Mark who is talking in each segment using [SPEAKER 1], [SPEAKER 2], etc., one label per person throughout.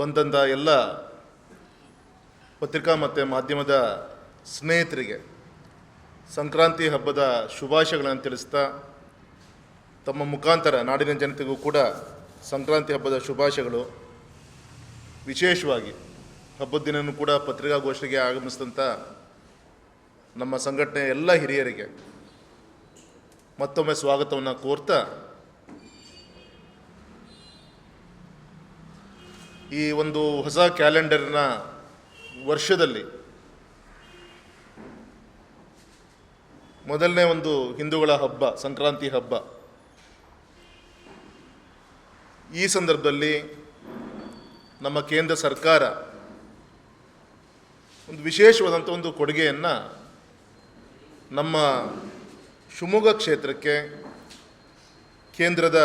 [SPEAKER 1] ಬಂದಂಥ ಎಲ್ಲ ಪತ್ರಿಕಾ ಮತ್ತು ಮಾಧ್ಯಮದ ಸ್ನೇಹಿತರಿಗೆ ಸಂಕ್ರಾಂತಿ ಹಬ್ಬದ ಶುಭಾಶಯಗಳನ್ನು ತಿಳಿಸ್ತಾ ತಮ್ಮ ಮುಖಾಂತರ ನಾಡಿನ ಜನತೆಗೂ ಕೂಡ ಸಂಕ್ರಾಂತಿ ಹಬ್ಬದ ಶುಭಾಶಯಗಳು. ವಿಶೇಷವಾಗಿ ಹಬ್ಬದ ದಿನವೂ ಕೂಡ ಪತ್ರಿಕಾಗೋಷ್ಠಿಗೆ ಆಗಮಿಸಿದಂಥ ನಮ್ಮ ಸಂಘಟನೆಯ ಎಲ್ಲ ಹಿರಿಯರಿಗೆ ಮತ್ತೊಮ್ಮೆ ಸ್ವಾಗತವನ್ನು ಕೋರ್ತಾ ಈ ಒಂದು ಹೊಸ ಕ್ಯಾಲೆಂಡರ್ನ ವರ್ಷದಲ್ಲಿ ಮೊದಲನೇ ಒಂದು ಹಿಂದೂಗಳ ಹಬ್ಬ, ಸಂಕ್ರಾಂತಿ ಹಬ್ಬ. ಈ ಸಂದರ್ಭದಲ್ಲಿ ನಮ್ಮ ಕೇಂದ್ರ ಸರ್ಕಾರ ಒಂದು ವಿಶೇಷವಾದಂಥ ಒಂದು ಕೊಡುಗೆಯನ್ನು ನಮ್ಮ ಶಿವಮೊಗ್ಗ ಕ್ಷೇತ್ರಕ್ಕೆ ಕೇಂದ್ರದ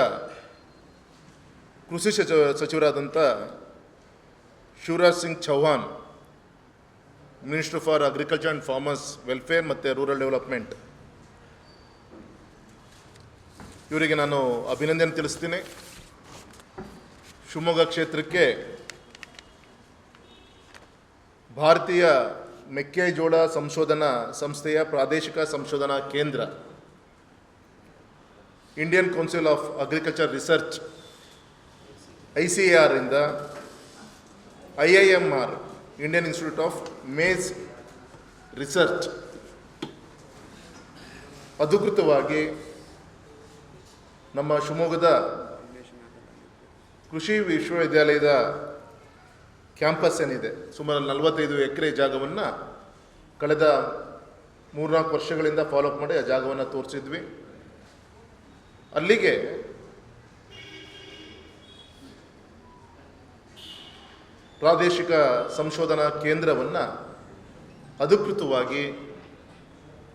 [SPEAKER 1] ಕೃಷಿ ಸಚಿವ ಸಚಿವರಾದಂಥ Shivraj Singh Chouhan minister for agriculture and farmers welfare ಮತ್ತು ರೂರಲ್ ಡೆವಲಪ್ಮೆಂಟ್ ಇವರಿಗೆ ನಾನು ಅಭಿನಂದನೆ ತಿಳಿಸ್ತೀನಿ. ಶಿವಮೊಗ್ಗ ಕ್ಷೇತ್ರಕ್ಕೆ ಭಾರತೀಯ ಮೆಕ್ಕೆಜೋಳ ಸಂಶೋಧನಾ ಸಂಸ್ಥೆಯ ಪ್ರಾದೇಶಿಕ ಸಂಶೋಧನಾ ಕೇಂದ್ರ Indian council of agriculture research I C R ಇಂದ I I M R Indian institute of maize research ಅಧಿಕೃತವಾಗಿ ನಮ್ಮ ಶಿವಮೊಗ್ಗದ ಕೃಷಿ ವಿಶ್ವವಿದ್ಯಾಲಯದ ಕ್ಯಾಂಪಸ್ ಏನಿದೆ, ಸುಮಾರು ನಲವತ್ತೈದು ಎಕರೆ ಜಾಗವನ್ನು ಕಳೆದ ಮೂರ್ನಾಲ್ಕು ವರ್ಷಗಳಿಂದ ಫಾಲೋಅಪ್ ಮಾಡಿ ಆ ಜಾಗವನ್ನು ತೋರಿಸಿದ್ವಿ. ಅಲ್ಲಿಗೆ ಪ್ರಾದೇಶಿಕ ಸಂಶೋಧನಾ ಕೇಂದ್ರವನ್ನು ಅಧಿಕೃತವಾಗಿ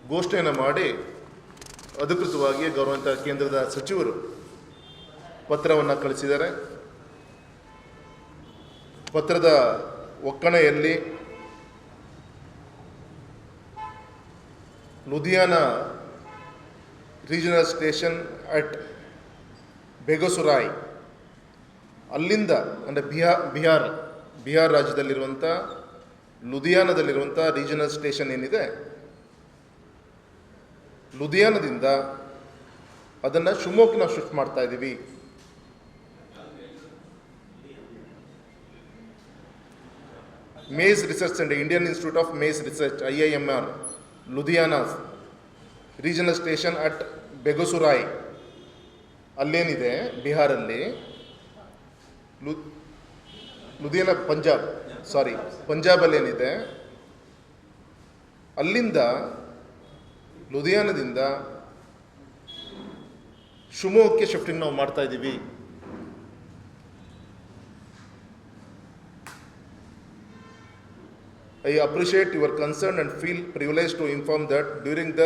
[SPEAKER 1] ಘೋಷಣೆಯನ್ನು ಮಾಡಿ ಅಧಿಕೃತವಾಗಿ ಗೌರವಂತ ಕೇಂದ್ರದ ಸಚಿವರು ಪತ್ರವನ್ನು ಕಳಿಸಿದ್ದಾರೆ. ಪತ್ರದ ಒಕ್ಕಣೆಯಲ್ಲಿ Ludhiana regional station at Begusarai ಅಲ್ಲಿಂದ ಅಂದರೆ ಬಿಹಾ ಬಿಹಾರ್ ಬಿಹಾರ್ ರಾಜ್ಯದಲ್ಲಿರುವಂಥ ಲುಧಿಯಾನದಲ್ಲಿರುವಂಥ ರೀಜನಲ್ ಸ್ಟೇಷನ್ ಏನಿದೆ, ಲುಧಿಯಾನದಿಂದ ಅದನ್ನು ಶಿವಮೊಗ್ಗ ನಾವು ಶಿಫ್ಟ್ ಮಾಡ್ತಾ ಇದ್ದೀವಿ maize research centre Indian institute of maize research, I I M R, Ludhiana regional station at Begusarai ಅಲ್ಲೇನಿದೆ, ಬಿಹಾರಲ್ಲಿ, ಲು ಲುಧಿಯಾನ ಪಂಜಾಬ್ ಸಾರಿ ಪಂಜಾಬಲ್ಲಿ ಏನಿದೆ ಅಲ್ಲಿಂದ ಲುಧಿಯಾನದಿಂದ ಶಿವಮೊಗ್ಗಕ್ಕೆ ಶಿಫ್ಟಿಂಗ್ ನಾವು ಮಾಡ್ತಾ ಇದ್ದೀವಿ. I appreciate your concern and feel privilege to inform that during the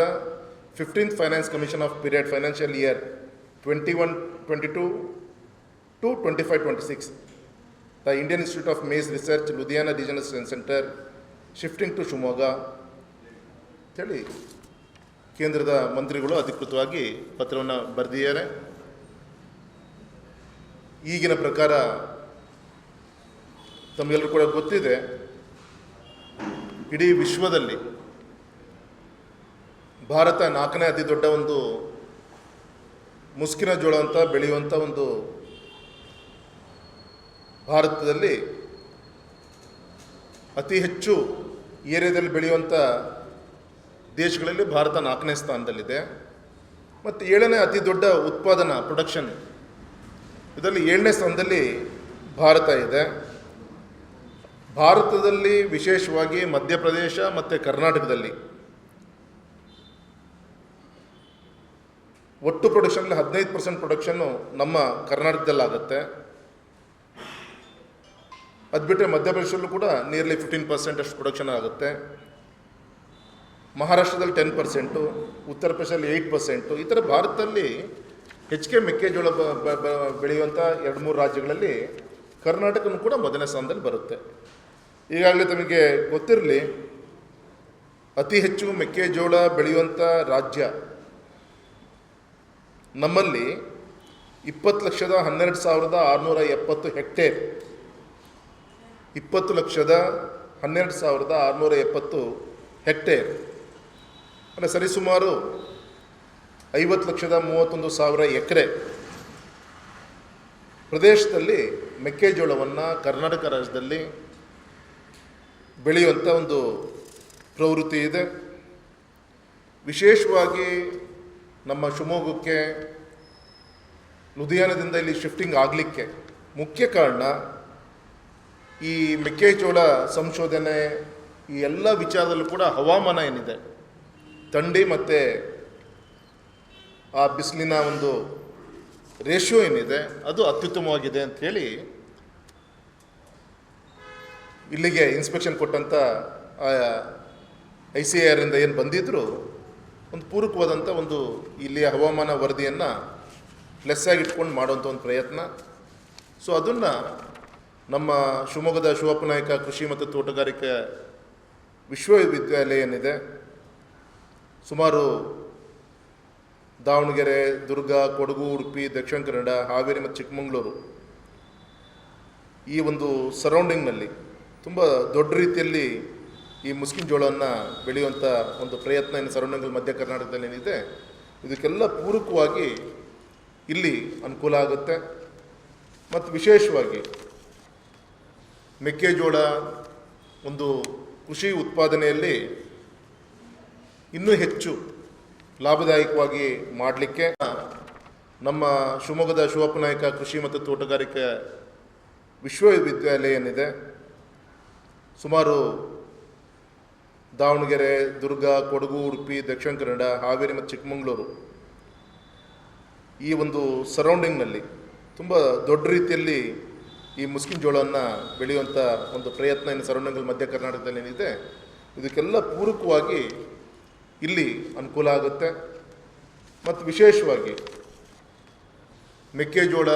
[SPEAKER 1] fifteen finance commission of period financial year twenty one twenty two to twenty five twenty six the Indian Institute of Maize Research, Ludhiana Regional Center, shifting to Shumoga, ಹೇಳಿ ಕೇಂದ್ರದ ಮಂತ್ರಿಗಳು ಅಧಿಕೃತವಾಗಿ ಪತ್ರವನ್ನು ಬರೆದಿದ್ದಾರೆ ಈಗಿನ ಪ್ರಕಾರ ತಮಗೆಲ್ಲರೂ ಕೂಡ ಗೊತ್ತಿದೆ ಇಡೀ ವಿಶ್ವದಲ್ಲಿ ಭಾರತ ನಾಲ್ಕನೇ ಅತಿ ದೊಡ್ಡ ಒಂದು ಮುಸ್ಕಿನ ಜೋಳ ಅಂತ ಬೆಳೆಯುವಂಥ ಒಂದು ಭಾರತದಲ್ಲಿ ಅತಿ ಹೆಚ್ಚು ಏರಿಯಾದಲ್ಲಿ ಬೆಳೆಯುವಂಥ ದೇಶಗಳಲ್ಲಿ ಭಾರತ ನಾಲ್ಕನೇ ಸ್ಥಾನದಲ್ಲಿದೆ. ಮತ್ತು ಏಳನೇ ಅತಿ ದೊಡ್ಡ ಉತ್ಪಾದನಾ ಪ್ರೊಡಕ್ಷನ್ ಇದರಲ್ಲಿ ಏಳನೇ ಸ್ಥಾನದಲ್ಲಿ ಭಾರತ ಇದೆ. ಭಾರತದಲ್ಲಿ ವಿಶೇಷವಾಗಿ ಮಧ್ಯಪ್ರದೇಶ ಮತ್ತು ಕರ್ನಾಟಕದಲ್ಲಿ ಒಟ್ಟು ಪ್ರೊಡಕ್ಷನಲ್ಲಿ ಹದಿನೈದು ಪರ್ಸೆಂಟ್ ಪ್ರೊಡಕ್ಷನ್ನು ನಮ್ಮ ಕರ್ನಾಟಕದಲ್ಲಾಗುತ್ತೆ. ಅದು ಬಿಟ್ಟರೆ ಮಧ್ಯಪ್ರದೇಶದಲ್ಲೂ ಕೂಡ ನಿಯರ್ಲಿ ಫಿಫ್ಟೀನ್ ಪರ್ಸೆಂಟ್ ಅಷ್ಟು ಪ್ರೊಡಕ್ಷನ್ ಆಗುತ್ತೆ. ಮಹಾರಾಷ್ಟ್ರದಲ್ಲಿ ಟೆನ್ ಪರ್ಸೆಂಟು ಉತ್ತರ ಪ್ರದೇಶದಲ್ಲಿ ಏಯ್ಟ್ ಪರ್ಸೆಂಟು ಈ ಥರ ಭಾರತದಲ್ಲಿ ಹೆಚ್ಚಿಗೆ ಮೆಕ್ಕೆಜೋಳ ಬೆಳೆಯುವಂಥ ಎರಡು ಮೂರು ರಾಜ್ಯಗಳಲ್ಲಿ ಕರ್ನಾಟಕನೂ ಕೂಡ ಮೊದಲನೇ ಸ್ಥಾನದಲ್ಲಿ ಬರುತ್ತೆ. ಈಗಾಗಲೇ ತಮಗೆ ಗೊತ್ತಿರಲಿ, ಅತಿ ಹೆಚ್ಚು ಮೆಕ್ಕೆಜೋಳ ಬೆಳೆಯುವಂಥ ರಾಜ್ಯ ನಮ್ಮಲ್ಲಿ ಇಪ್ಪತ್ತು ಲಕ್ಷದ ಹನ್ನೆರಡು ಸಾವಿರದ ಆರುನೂರ ಎಪ್ಪತ್ತು ಹೆಕ್ಟೇರ್. ಇಪ್ಪತ್ತು ಲಕ್ಷದ ಹನ್ನೆರಡು ಸಾವಿರದ ಆರುನೂರ ಎಪ್ಪತ್ತು ಹೆಕ್ಟೇರ್. ಅಂದರೆ ಸರಿಸುಮಾರು ಐವತ್ತು ಲಕ್ಷದ ಮೂವತ್ತೊಂದು ಸಾವಿರ ಎಕರೆ. ಪ್ರದೇಶದಲ್ಲಿ ಮೆಕ್ಕೆಜೋಳವನ್ನು ಕರ್ನಾಟಕ ರಾಜ್ಯದಲ್ಲಿ ಬೆಳೆಯುವಂಥ ಒಂದು ಪ್ರವೃತ್ತಿ ಇದೆ. ವಿಶೇಷವಾಗಿ ನಮ್ಮ ಶಿವಮೊಗ್ಗಕ್ಕೆ, ಲುಧಿಯಾನದಿಂದ ಇಲ್ಲಿ ಶಿಫ್ಟಿಂಗ್ ಆಗಲಿಕ್ಕೆ ಮುಖ್ಯ ಕಾರಣ ಈ ಮೆಕ್ಕೆಜೋಳ ಸಂಶೋಧನೆ ಈ ಎಲ್ಲ ವಿಚಾರದಲ್ಲೂ ಕೂಡ ಹವಾಮಾನ ಏನಿದೆ, ಥಂಡಿ ಮತ್ತು ಆ ಬಿಸಿಲಿನ ಒಂದು ರೇಷಿಯೋ ಏನಿದೆ, ಅದು ಅತ್ಯುತ್ತಮವಾಗಿದೆ ಅಂಥೇಳಿ ಇಲ್ಲಿಗೆ ಇನ್ಸ್ಪೆಕ್ಷನ್ ಕೊಟ್ಟಂಥ ಐ ಸಿ ಐ ಆರಿಂದ ಏನು ಬಂದಿದ್ರು, ಒಂದು ಪೂರಕವಾದಂಥ ಒಂದು ಇಲ್ಲಿಯ ಹವಾಮಾನ ವರದಿಯನ್ನು ಇಟ್ಕೊಂಡು ಮಾಡುವಂಥ ಒಂದು ಪ್ರಯತ್ನ. ಸೊ ಅದನ್ನು ನಮ್ಮ ಶಿವಮೊಗ್ಗದ ಶಿವಪ್ಪ ನಾಯಕ ಕೃಷಿ ಮತ್ತು ತೋಟಗಾರಿಕೆ ವಿಶ್ವವಿದ್ಯಾಲಯ ಏನಿದೆ ಸುಮಾರು ದಾವಣಗೆರೆ, ದುರ್ಗ, ಕೊಡಗು, ಉಡುಪಿ, ದಕ್ಷಿಣ ಕನ್ನಡ, ಹಾವೇರಿ ಮತ್ತು ಚಿಕ್ಕಮಗಳೂರು ಈ ಒಂದು ಸರೌಂಡಿಂಗ್ನಲ್ಲಿ ತುಂಬ ದೊಡ್ಡ ರೀತಿಯಲ್ಲಿ ಈ ಮುಸ್ಕಿನ ಜೋಳವನ್ನು ಬೆಳೆಯುವಂಥ ಒಂದು ಪ್ರಯತ್ನ ಇನ್ನು ಸರೌಂಡಿಂಗ್ ಮಧ್ಯ ಕರ್ನಾಟಕದಲ್ಲಿ ಏನಿದೆ ಇದಕ್ಕೆಲ್ಲ ಪೂರಕವಾಗಿ ಇಲ್ಲಿ ಅನುಕೂಲ ಆಗುತ್ತೆ. ಮತ್ತು ವಿಶೇಷವಾಗಿ ಮೆಕ್ಕೆಜೋಳ ಒಂದು ಕೃಷಿ ಉತ್ಪಾದನೆಯಲ್ಲಿ ಇನ್ನೂ ಹೆಚ್ಚು ಲಾಭದಾಯಕವಾಗಿ ಮಾಡಲಿಕ್ಕೆ ನಮ್ಮ ಶಿವಮೊಗ್ಗದ ಶಿವಪ್ಪ ನಾಯಕ ಕೃಷಿ ಮತ್ತು ತೋಟಗಾರಿಕೆ ವಿಶ್ವವಿದ್ಯಾಲಯ ಏನಿದೆ ಸುಮಾರು ದಾವಣಗೆರೆ, ದುರ್ಗ, ಕೊಡಗು, ಉಡುಪಿ, ದಕ್ಷಿಣ ಕನ್ನಡ, ಹಾವೇರಿ ಮತ್ತು ಚಿಕ್ಕಮಗಳೂರು ಈ ಒಂದು ಸರೌಂಡಿಂಗ್ನಲ್ಲಿ ತುಂಬ ದೊಡ್ಡ ರೀತಿಯಲ್ಲಿ ಈ ಮುಸ್ಕಿನ್ ಜೋಳವನ್ನು ಬೆಳೆಯುವಂಥ ಒಂದು ಪ್ರಯತ್ನ ಏನು ಸರೌಂಡಿಂಗ್ ಮಧ್ಯ ಕರ್ನಾಟಕದಲ್ಲಿ ಏನಿದೆ, ಇದಕ್ಕೆಲ್ಲ ಪೂರಕವಾಗಿ ಇಲ್ಲಿ ಅನುಕೂಲ ಆಗುತ್ತೆ. ಮತ್ತು ವಿಶೇಷವಾಗಿ ಮೆಕ್ಕೆಜೋಳ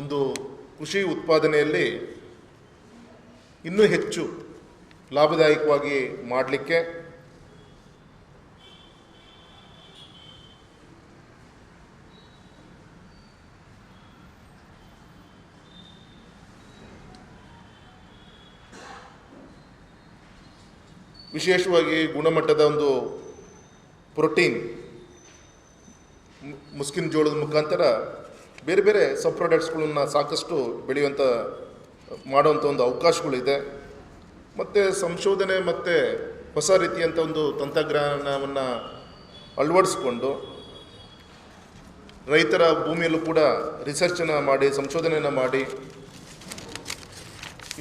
[SPEAKER 1] ಒಂದು ಕೃಷಿ ಉತ್ಪಾದನೆಯಲ್ಲಿ ಇನ್ನೂ ಹೆಚ್ಚು ಲಾಭದಾಯಕವಾಗಿ ಮಾಡಲಿಕ್ಕೆ ವಿಶೇಷವಾಗಿ ಗುಣಮಟ್ಟದ ಒಂದು ಪ್ರೋಟೀನ್, ಮುಸ್ಕಿನ ಜೋಳದ ಮುಖಾಂತರ ಬೇರೆ ಬೇರೆ ಸಬ್ ಪ್ರಾಡಕ್ಟ್ಸ್ಗಳನ್ನ ಸಾಕಷ್ಟು ಬೆಳೆಯುವಂಥ ಮಾಡುವಂಥ ಒಂದು ಅವಕಾಶಗಳಿದೆ. ಮತ್ತು ಸಂಶೋಧನೆ ಮತ್ತು ಹೊಸ ರೀತಿಯಂಥ ಒಂದು ತಂತ್ರಜ್ಞಾನವನ್ನು ಅಳವಡಿಸ್ಕೊಂಡು ರೈತರ ಭೂಮಿಯಲ್ಲೂ ಕೂಡ ರಿಸರ್ಚನ್ನು ಮಾಡಿ, ಸಂಶೋಧನೆಯನ್ನು ಮಾಡಿ,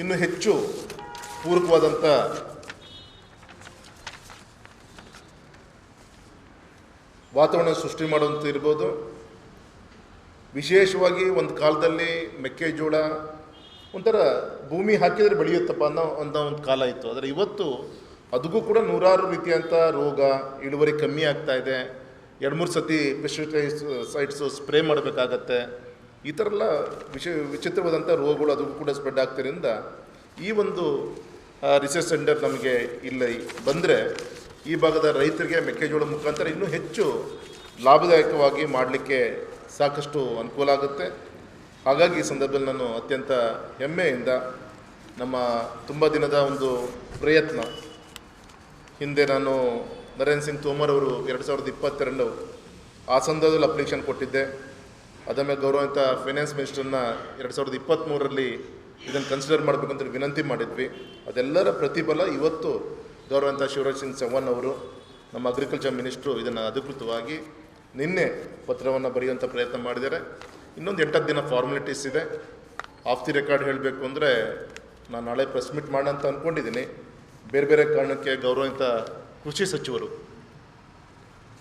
[SPEAKER 1] ಇನ್ನೂ ಹೆಚ್ಚು ಪೂರಕವಾದಂಥ ವಾತಾವರಣ ಸೃಷ್ಟಿ ಮಾಡುವಂಥ ಇರ್ಬೋದು. ವಿಶೇಷವಾಗಿ ಒಂದು ಕಾಲದಲ್ಲಿ ಮೆಕ್ಕೆಜೋಳ ಒಂಥರ ಭೂಮಿ ಹಾಕಿದರೆ ಬೆಳೆಯುತ್ತಪ್ಪ ಅನ್ನೋ ಅನ್ನೋ ಒಂದು ಕಾಲ ಇತ್ತು. ಆದರೆ ಇವತ್ತು ಅದಕ್ಕೂ ಕೂಡ ನೂರಾರು ರೀತಿಯಂಥ ರೋಗ ಇಳುವರಿ ಕಮ್ಮಿ ಆಗ್ತಾ ಇದೆ. ಎರಡು ಮೂರು ಸತಿ ಪೆಸ್ಟಿಸೈಡ್ಸ್ ಸೈಡ್ಸು ಸ್ಪ್ರೇ ಮಾಡಬೇಕಾಗತ್ತೆ. ಈ ಥರ ಎಲ್ಲ ವಿಶ, ವಿಚಿತ್ರವಾದಂಥ ರೋಗಗಳು ಅದಕ್ಕೂ ಕೂಡ ಸ್ಪ್ರೆಡ್ ಆಗ್ತಿರೋದ್ರಿಂದ ಈ ಒಂದು ರಿಸರ್ಚ್ ಸೆಂಟರ್ ನಮಗೆ ಇಲ್ಲಿ ಬಂದರೆ ಈ ಭಾಗದ ರೈತರಿಗೆ ಮೆಕ್ಕೆಜೋಳ ಮುಖಾಂತರ ಇನ್ನೂ ಹೆಚ್ಚು ಲಾಭದಾಯಕವಾಗಿ ಮಾಡಲಿಕ್ಕೆ ಸಾಕಷ್ಟು ಅನುಕೂಲ ಆಗುತ್ತೆ. ಹಾಗಾಗಿ ಈ ಸಂದರ್ಭದಲ್ಲಿ ನಾನು ಅತ್ಯಂತ ಹೆಮ್ಮೆಯಿಂದ ನಮ್ಮ ತುಂಬ ದಿನದ ಒಂದು ಪ್ರಯತ್ನ. ಹಿಂದೆ ನಾನು ನರೇಂದ್ರ ಸಿಂಗ್ ತೋಮರ್ ಅವರು ಎರಡು ಸಾವಿರದ ಇಪ್ಪತ್ತೆರಡು ಆ ಸಂದರ್ಭದಲ್ಲಿ ಅಪ್ಲಿಕೇಶನ್ ಕೊಟ್ಟಿದ್ದೆ ಅದಾದ್ಮೇಲೆ ಗೌರವಂತ ಫೈನಾನ್ಸ್ ಮಿನಿಸ್ಟರ್ನ ಎರಡು ಸಾವಿರದ ಇಪ್ಪತ್ತ್ಮೂರರಲ್ಲಿ ಇದನ್ನು ಕನ್ಸಿಡರ್ ಮಾಡಬೇಕಂತ ವಿನಂತಿ ಮಾಡಿದ್ವಿ. ಅದೆಲ್ಲರ ಪ್ರತಿಫಲ ಇವತ್ತು ಗೌರವಂತ ಶಿವರಾಜ್ ಸಿಂಗ್ ಚೌಹಾನ್ ಅವರು, ನಮ್ಮ ಅಗ್ರಿಕಲ್ಚರ್ ಮಿನಿಸ್ಟ್ರು ಇದನ್ನು ಅಧಿಕೃತವಾಗಿ ನಿನ್ನೆ ಪತ್ರವನ್ನು ಬರೆಯುವಂಥ ಪ್ರಯತ್ನ ಮಾಡಿದ್ದಾರೆ. ಇನ್ನೊಂದು ಎಂಟತ್ತು ದಿನ ಫಾರ್ಮಾಲಿಟೀಸ್ ಇದೆ. ಆಫ್ ದಿ ರೆಕಾರ್ಡ್ ಹೇಳಬೇಕು ಅಂದರೆ ನಾನು ನಾಳೆ ಪ್ರೆಸ್ ಮೀಟ್ ಮಾಡೋಣ ಅಂತ ಅಂದ್ಕೊಂಡಿದ್ದೀನಿ ಬೇರೆ ಬೇರೆ ಕಾರಣಕ್ಕೆ ಗೌರವಂತ ಕೃಷಿ ಸಚಿವರು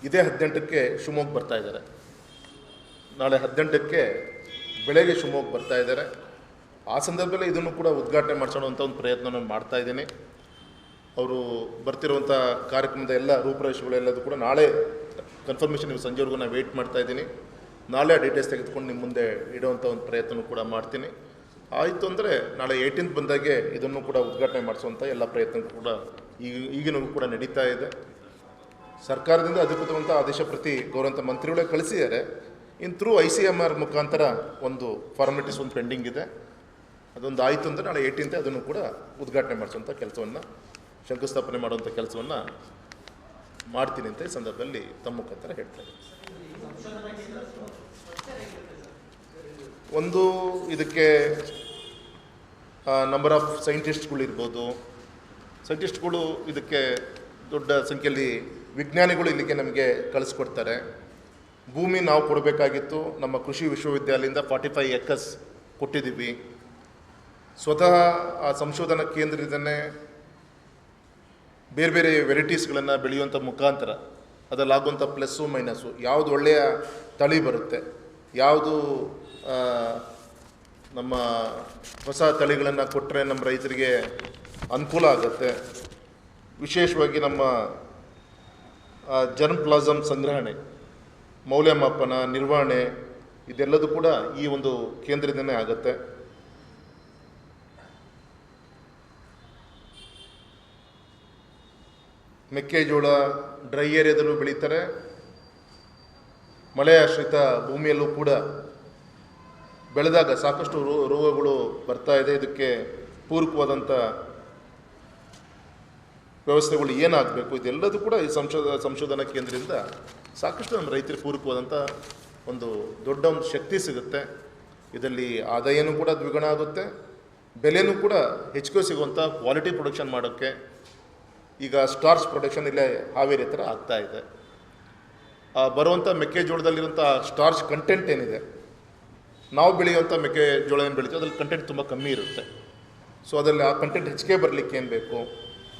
[SPEAKER 1] ಇದೇ ಹದಿನೆಂಟಕ್ಕೆ ಶಿವಮೊಗ್ಗ ಬರ್ತಾ ಇದ್ದಾರೆ. ನಾಳೆ ಹದಿನೆಂಟಕ್ಕೆ ಬೆಳಗ್ಗೆ ಶಿವಮೊಗ್ಗ ಬರ್ತಾ ಇದ್ದಾರೆ. ಆ ಸಂದರ್ಭದಲ್ಲಿ ಇದನ್ನು ಕೂಡ ಉದ್ಘಾಟನೆ ಮಾಡಿಸೋಣ ಒಂದು ಪ್ರಯತ್ನ ಮಾಡ್ತಾ ಇದ್ದೀನಿ. ಅವರು ಬರ್ತಿರುವಂಥ ಕಾರ್ಯಕ್ರಮದ ಎಲ್ಲ ರೂಪುರೇಷೆಗಳೆಲ್ಲದೂ ಕೂಡ ನಾಳೆ ಕನ್ಫರ್ಮೇಷನ್ ನೀವು ಸಂಜೆವರೆಗೂ ನಾನು ವೆಯ್ಟ್ ಮಾಡ್ತಾ ಇದ್ದೀನಿ. ನಾಳೆ ಡೀಟೇಲ್ಸ್ ತೆಗೆದುಕೊಂಡು ನಿಮ್ಮ ಮುಂದೆ ಇಡೋವಂಥ ಒಂದು ಪ್ರಯತ್ನ ಕೂಡ ಮಾಡ್ತೀನಿ. ಆಯಿತು ಅಂದರೆ ನಾಳೆ ಏಯ್ಟೀನ್ತ್ ಬಂದಾಗೆ ಇದನ್ನು ಕೂಡ ಉದ್ಘಾಟನೆ ಮಾಡಿಸುವಂಥ ಎಲ್ಲ ಪ್ರಯತ್ನ ಕೂಡ ಈಗ ಈಗಿನೂ ಕೂಡ ನಡೀತಾ ಇದೆ. ಸರ್ಕಾರದಿಂದ ಅಧಿಕೃತವಂಥ ಆದೇಶ ಪ್ರತಿ ಗೌರವಂತ ಮಂತ್ರಿಗಳೇ ಕಳಿಸಿದ್ದಾರೆ. ಇನ್ನು through I C M R ಮುಖಾಂತರ ಒಂದು ಫಾರ್ಮಾಲಿಟೀಸ್ ಒಂದು ಪೆಂಡಿಂಗ್ ಇದೆ. ಅದೊಂದು ಆಯಿತು ಅಂದರೆ ನಾಳೆ ಏಯ್ಟೀನ್ತೆ ಅದನ್ನು ಕೂಡ ಉದ್ಘಾಟನೆ ಮಾಡಿಸುವಂಥ ಕೆಲಸವನ್ನು ಶಂಕುಸ್ಥಾಪನೆ ಮಾಡುವಂಥ ಕೆಲಸವನ್ನು ಮಾಡ್ತೀನಿ ಅಂತ ಈ ಸಂದರ್ಭದಲ್ಲಿ ತಮ್ಮ ಮುಖಾಂತರ ಹೇಳ್ತಾರೆ. ಒಂದು ಇದಕ್ಕೆ ನಂಬರ್ ಆಫ್ ಸೈಂಟಿಸ್ಟ್ಗಳಿರ್ಬೋದು ಸೈಂಟಿಸ್ಟ್ಗಳು ಇದಕ್ಕೆ ದೊಡ್ಡ ಸಂಖ್ಯೆಯಲ್ಲಿ ವಿಜ್ಞಾನಿಗಳು ಇಲ್ಲಿಗೆ ನಮಗೆ ಕಳಿಸ್ಕೊಡ್ತಾರೆ. ಭೂಮಿ ನಾವು ಕೊಡಬೇಕಾಗಿತ್ತು. ನಮ್ಮ ಕೃಷಿ ವಿಶ್ವವಿದ್ಯಾಲಯದಿಂದ ಫಾರ್ಟಿ ಫೈವ್ ಎಕರ್ಸ್ ಕೊಟ್ಟಿದ್ದೀವಿ. ಸ್ವತಃ ಆ ಸಂಶೋಧನಾ ಕೇಂದ್ರದಿಂದನೇ ಬೇರೆ ಬೇರೆ ವೆರೈಟೀಸ್ಗಳನ್ನು ಬೆಳೆಯುವಂಥ ಮುಖಾಂತರ ಅದರಲ್ಲಾಗುವಂಥ ಪ್ಲಸ್ಸು ಮೈನಸ್ಸು ಯಾವುದು ಒಳ್ಳೆಯ ತಳಿ ಬರುತ್ತೆ, ಯಾವುದು ನಮ್ಮ ಹೊಸ ತಳಿಗಳನ್ನು ಕೊಟ್ಟರೆ ನಮ್ಮ ರೈತರಿಗೆ ಅನುಕೂಲ ಆಗುತ್ತೆ. ವಿಶೇಷವಾಗಿ ನಮ್ಮ ಜರ್ಮ್ ಪ್ಲಾಸಮ್ ಸಂಗ್ರಹಣೆ, ಮೌಲ್ಯಮಾಪನ, ನಿರ್ವಹಣೆ, ಇದೆಲ್ಲದೂ ಕೂಡ ಈ ಒಂದು ಕೇಂದ್ರದಿಂದನೇ ಆಗುತ್ತೆ. ಮೆಕ್ಕೆಜೋಳ ಡ್ರೈ ಏರಿಯಾದಲ್ಲೂ ಬೆಳೀತಾರೆ. ಮಳೆ ಆಶ್ರಿತ ಭೂಮಿಯಲ್ಲೂ ಕೂಡ ಬೆಳೆದಾಗ ಸಾಕಷ್ಟು ರೋಗಗಳು ಬರ್ತಾ ಇದೆ. ಇದಕ್ಕೆ ಪೂರಕವಾದಂಥ ವ್ಯವಸ್ಥೆಗಳು ಏನಾಗಬೇಕು? ಇದೆಲ್ಲದೂ ಕೂಡ ಈ ಸಂಶೋಧ, ಸಂಶೋಧನಾ ಕೇಂದ್ರದಿಂದ ಸಾಕಷ್ಟು ನಮ್ಮ ರೈತರಿಗೆ ಪೂರಕವಾದಂಥ ಒಂದು ದೊಡ್ಡ ಒಂದು ಶಕ್ತಿ ಸಿಗುತ್ತೆ. ಇದರಲ್ಲಿ ಆದಾಯನೂ ಕೂಡ ದ್ವಿಗುಣ ಆಗುತ್ತೆ. ಬೆಲೆನೂ ಕೂಡ ಹೆಚ್ಚಿಗೆ ಸಿಗುವಂಥ ಕ್ವಾಲಿಟಿ ಪ್ರೊಡಕ್ಷನ್ ಮಾಡೋಕ್ಕೆ ಈಗ ಸ್ಟಾರ್ಸ್ ಪ್ರೊಡಕ್ಷನ್ ಇಲ್ಲೇ ಹಾವೇರಿ ಹತ್ರ ಆಗ್ತಾ ಇದೆ. ಬರುವಂಥ ಮೆಕ್ಕೆಜೋಳದಲ್ಲಿರುವಂಥ ಸ್ಟಾರ್ಚ್ ಕಂಟೆಂಟ್ ಏನಿದೆ? ನಾವು ಬೆಳೆಯುವಂಥ ಮೆಕ್ಕೆಜೋಳ ಏನು ಬೆಳಿತೀವಿ? ಅದ್ರಲ್ಲಿ ಕಂಟೆಂಟ್ ತುಂಬ ಕಮ್ಮಿ ಇರುತ್ತೆ. ಸೊ ಅದರಲ್ಲಿ ಆ ಕಂಟೆಂಟ್ ಹೆಚ್ಚಿಗೆ ಬರಲಿಕ್ಕೆ ಏನು ಬೇಕು?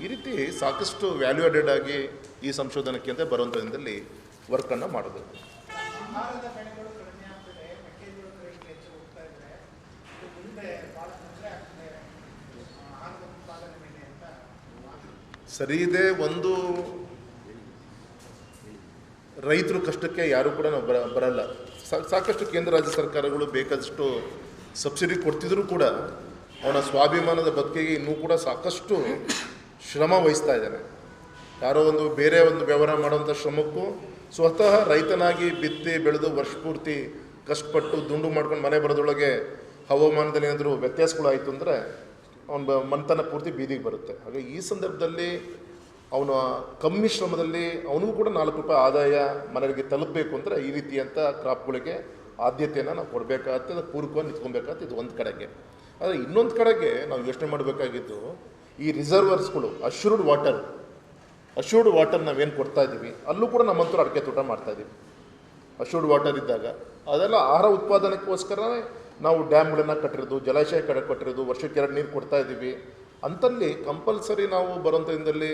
[SPEAKER 1] ಈ ರೀತಿ ಸಾಕಷ್ಟು ವ್ಯಾಲ್ಯೂ ಅಡೆಡ್ ಆಗಿ ಈ ಸಂಶೋಧನಾ ಕೇಂದ್ರ ಬರುವಂಥದ್ದಲ್ಲಿ ವರ್ಕನ್ನು ಮಾಡಬೇಕು.
[SPEAKER 2] ಅಂತ
[SPEAKER 1] ಸರಿ ಇದೆ, ಒಂದು ರೈತರು ಕಷ್ಟಕ್ಕೆ ಯಾರು ಕೂಡ ನಾವು ಬರ, ಬರಲ್ಲ. ಸಾಕಷ್ಟು ಕೇಂದ್ರ ರಾಜ್ಯ ಸರ್ಕಾರಗಳು ಬೇಕಾದಷ್ಟು ಸಬ್ಸಿಡಿ ಕೊಡ್ತಿದ್ರು ಕೂಡ ಅವನ ಸ್ವಾಭಿಮಾನದ ಬದುಕಿಗೆ ಇನ್ನೂ ಕೂಡ ಸಾಕಷ್ಟು ಶ್ರಮ ವಹಿಸ್ತಾ ಇದ್ದಾನೆ ಯಾರೋ ಒಂದು ಬೇರೆ ಒಂದು ವ್ಯವಹಾರ ಮಾಡುವಂಥ ಶ್ರಮಕ್ಕೂ ಸ್ವತಃ ರೈತನಾಗಿ ಬಿತ್ತಿ, ಬೆಳೆದು ವರ್ಷ ಪೂರ್ತಿ ಕಷ್ಟಪಟ್ಟು ದುಂಡು ಮಾಡ್ಕೊಂಡು ಮನೆ ಬರೋದ್ರೊಳಗೆ ಹವಾಮಾನದಲ್ಲಿ ಏನಾದರೂ ವ್ಯತ್ಯಾಸಗಳಾಯಿತು ಅಂದರೆ ಅವನ ಮಂತನ ಪೂರ್ತಿ ಬೀದಿಗೆ ಬರುತ್ತೆ. ಹಾಗೆ ಈ ಸಂದರ್ಭದಲ್ಲಿ ಅವನ ಕಮ್ಮಿ ಶ್ರಮದಲ್ಲಿ ಅವನಿಗೂ ಕೂಡ ನಾಲ್ಕು ರೂಪಾಯಿ ಆದಾಯ ಮನೆಗೆ ತಲುಪಬೇಕು ಅಂದರೆ ಈ ರೀತಿಯಂಥ ಕ್ರಾಪ್ಗಳಿಗೆ ಆದ್ಯತೆಯನ್ನು ನಾವು ಕೊಡಬೇಕಾಗತ್ತೆ, ಅದು ಪೂರ್ವಕವಾಗಿ ನಿಂತ್ಕೊಬೇಕಾಗತ್ತೆ ಇದು ಒಂದು ಕಡೆಗೆ. ಆದರೆ ಇನ್ನೊಂದು ಕಡೆಗೆ ನಾವು ಯೋಚನೆ ಮಾಡಬೇಕಾಗಿದ್ದು, ಈ ರಿಸರ್ವರ್ಸ್ಗಳು ಅಶ್ಯೂರ್ಡ್ ವಾಟರ್ ಅಶ್ಯೂರ್ಡ್ ವಾಟರ್ ನಾವೇನು ಕೊಡ್ತಾ ಇದ್ದೀವಿ, ಅಲ್ಲೂ ಕೂಡ ನಮ್ಮಂತೂ ಅಡಿಕೆ ತೋಟ ಮಾಡ್ತಾ ಇದ್ದೀವಿ. ಅಶ್ಯೂರ್ಡ್ ವಾಟರ್ ಇದ್ದಾಗ ಅದೆಲ್ಲ ಆಹಾರ ಉತ್ಪಾದನೆಗೋಸ್ಕರನೇ ನಾವು ಡ್ಯಾಮ್ಗಳನ್ನು ಕಟ್ಟಿರೋದು, ಜಲಾಶಯ ಕಡೆ ಕಟ್ಟಿರೋದು, ವರ್ಷಕ್ಕೆ ಎರಡು ನೀರು ಕೊಡ್ತಾ ಇದ್ದೀವಿ. ಅಂತಲ್ಲಿ ಕಂಪಲ್ಸರಿ ನಾವು ಬರೋಂಥ ದಿನದಲ್ಲಿ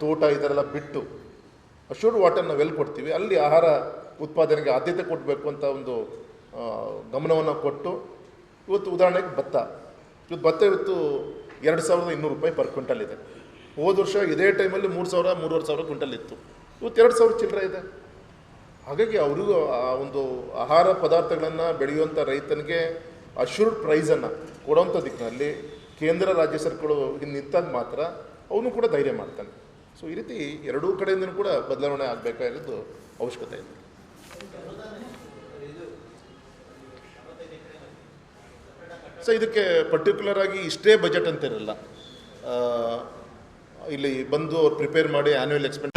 [SPEAKER 1] ತೋಟ ಇದರೆಲ್ಲ ಬಿಟ್ಟು ಅಶ್ಯೂರ್ಡ್ ವಾಟರ್ ನಾವು ಎಲ್ಲಿ ಕೊಡ್ತೀವಿ? ಅಲ್ಲಿ ಆಹಾರ ಉತ್ಪಾದನೆಗೆ ಆದ್ಯತೆ ಕೊಡಬೇಕು ಅಂತ ಒಂದು ಗಮನವನ್ನು ಕೊಟ್ಟು ಇವತ್ತು ಉದಾಹರಣೆಗೆ ಭತ್ತ. ಇವತ್ತು ಭತ್ತ ಇವತ್ತು ಎರಡು ಸಾವಿರದ ಇನ್ನೂರು ರೂಪಾಯಿ ಪರ್ ಕ್ವಿಂಟಲ್ ಇದೆ. ಹೋದ ವರ್ಷ ಇದೇ ಟೈಮಲ್ಲಿ ಮೂರು ಸಾವಿರ, ಮೂರುವರೆ ಸಾವಿರ ಕ್ವಿಂಟಲ್ ಇತ್ತು. ಇವತ್ತು ಎರಡು ಸಾವಿರ ಚಿಲ್ಲರೆ ಇದೆ. ಹಾಗಾಗಿ ಅವರಿಗೂ ಆ ಒಂದು ಆಹಾರ ಪದಾರ್ಥಗಳನ್ನು ಬೆಳೆಯುವಂಥ ರೈತನಿಗೆ ಅಶ್ಯೂರ್ಡ್ ಪ್ರೈಸನ್ನು ಕೊಡೋಂಥ ದಿಕ್ಕಿನಲ್ಲಿ ಕೇಂದ್ರ ರಾಜ್ಯ ಸರ್ಕಾರಗಳು ನಿಂತಾಗ ಮಾತ್ರ ಅವನು ಕೂಡ ಧೈರ್ಯ ಮಾಡ್ತಾನೆ. ಸೊ ಈ ರೀತಿ ಎರಡೂ ಕಡೆಯಿಂದನೂ ಕೂಡ ಬದಲಾವಣೆ ಆಗಬೇಕಾಗಿರೋದು ಅವಶ್ಯಕತೆ ಇದೆ. ಸೊ ಇದಕ್ಕೆ ಪರ್ಟಿಕ್ಯುಲರ್ ಆಗಿ ಇಷ್ಟೇ ಬಜೆಟ್ ಅಂತ ಇರಲ್ಲ. ಇಲ್ಲಿ ಬಂದು ಅವ್ರು ಪ್ರಿಪೇರ್ ಮಾಡಿ ಆ್ಯನ್ಯುವಲ್ ಎಕ್ಸ್ಪೆಂಡ್